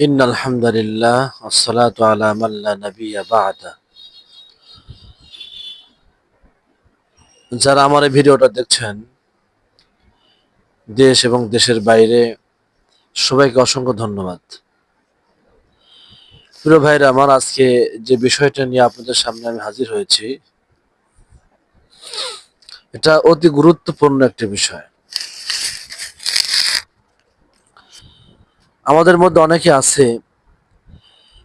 ان الحمد لله والصلاه على من لا نبي بعد যারা আমার এই ভিডিওটা দেখছেন, দেশ এবং দেশের বাইরে, সবাইকে অসংখ্য ধন্যবাদ। প্রিয় ভাইরা, আমার আজকে যে বিষয়টা নিয়ে আপনাদের সামনে আমি হাজির হয়েছি, এটা অতি গুরুত্বপূর্ণ একটি বিষয়। আমাদের মধ্যে অনেকে আছে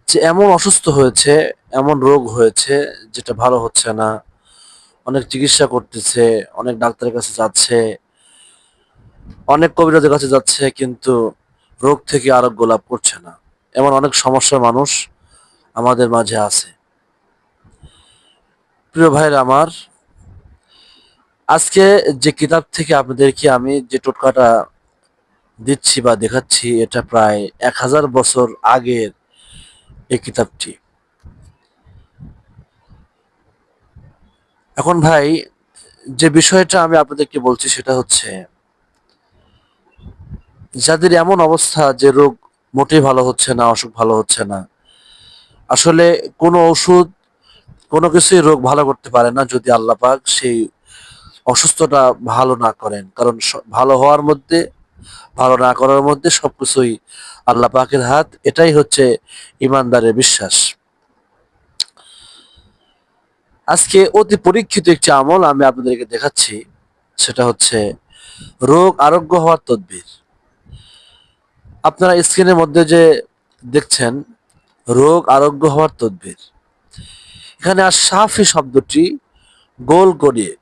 যে এমন অসুস্থ হয়েছে, এমন রোগ হয়েছে যেটা ভালো হচ্ছে না। অনেক চিকিৎসা করতেছে, অনেক ডাক্তারের কাছে যাচ্ছে, অনেক কবিরাজের কাছে যাচ্ছে, কিন্তু রোগ থেকে আরোগ্য লাভ করছে না। এমন অনেক সমস্যার মানুষ আমাদের মাঝে আছে। প্রিয় ভাইরা আমার, আজকে যে কিতাব থেকে আপনাদেরকে আমি যে টোটকাটা দিচ্ছি বা দেখাচ্ছি, এটা প্রায় এক হাজার বছর আগের এই কিতাবটি। এখন ভাই, যে বিষয়টা আমি আপনাদেরকে বলছি সেটা হচ্ছে, যাদের এমন অবস্থা যে রোগ মোটেই ভালো হচ্ছে না, অসুখ ভালো হচ্ছে না, আসলে কোনো ওষুধ, কোনো কিছুই রোগ ভালো করতে পারে না যদি আল্লাহ পাক সেই অসুস্থটা ভালো না করেন। কারণ ভালো হওয়ার মধ্যে ভালো না করার মধ্যে সবকিছুই আল্লাহ পাকের হাত, এটাই হচ্ছে ইমানদারের বিশ্বাস। আজকে অতি পরীক্ষিত একটি আমল আমি আপনাদেরকে দেখাচ্ছি, সেটা হচ্ছে রোগ আরোগ্য হওয়ার তদবির। আপনারা স্ক্রিনের মধ্যে যে দেখছেন, রোগ আরোগ্য হওয়ার তদবির। এখানে আর সাফি শব্দটি গোল করিয়ে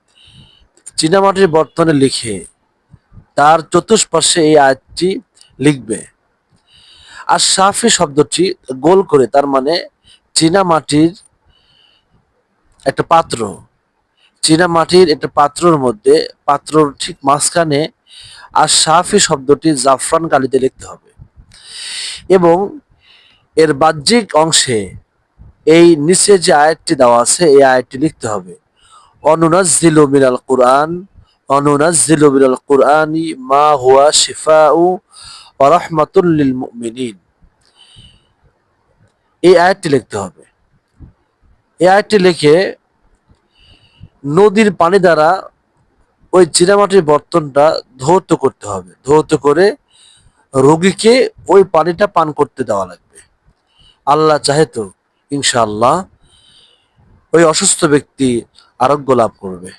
চীনামাটির বর্তনে লিখে তার চতুষ্পার্শ্বে এই আয়াতটি লিখবে। আর সাফি শব্দটি গোল করে, তার মানে চীনা মাটির একটা পাত্র। চীনা মাটির একটা পাত্রর মধ্যে, পাত্রর ঠিক মাঝখানে আর সাফি শব্দটি জাফরান কালিতে লিখতে হবে। এবং এর বাহ্যিক অংশে এই নিচে যে আয়াতটি দেওয়া আছে, এই আয়াতটি লিখতে হবে। অনুনাজ্জিলু মিনাল কুরআন অনুনাজ্জিলু মিনাল কুরআনি মা হুয়া শিফাউ ওয়া রাহমাতুল লিল মুমিনিন এই আয়াতটি লিখতে হবে। এই আয়াতটি লিখে নদীর পানি দ্বারা ওই চীনামাটির বর্তনটা ধৌত করতে হবে। ধৌত করে রোগীকে ওই পানিটা পান করতে দেওয়া লাগবে। আল্লাহ চাহে তো ইনশাআল্লাহ ওই অসুস্থ ব্যক্তি আরোগ্য লাভ করবে।